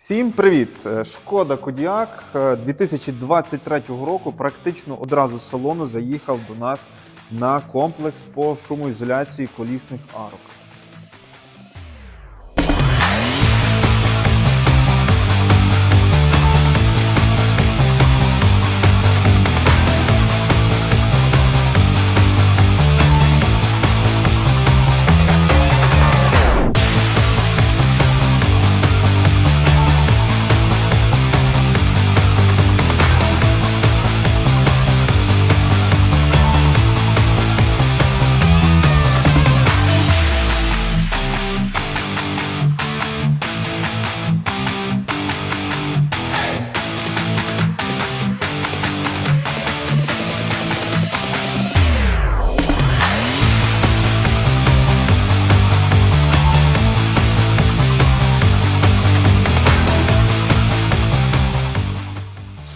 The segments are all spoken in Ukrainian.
Всім привіт! Е, Шкода Кодіак е, 2023 року практично одразу з салону заїхав до нас на комплекс по шумоізоляції колісних арок.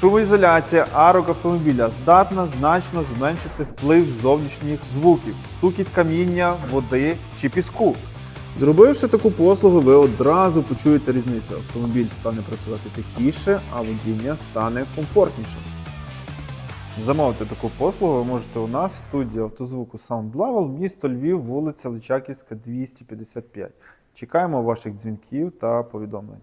Шумоізоляція арок автомобіля здатна значно зменшити вплив зовнішніх звуків, стукіт каміння, води чи піску. Зробивши таку послугу, ви одразу почуєте різницю. Автомобіль стане працювати тихіше, а водіння стане комфортнішим. Замовити таку послугу ви можете у нас в студії автозвуку Sound Level, місто Львів, вулиця Личаківська, 255. Чекаємо ваших дзвінків та повідомлень.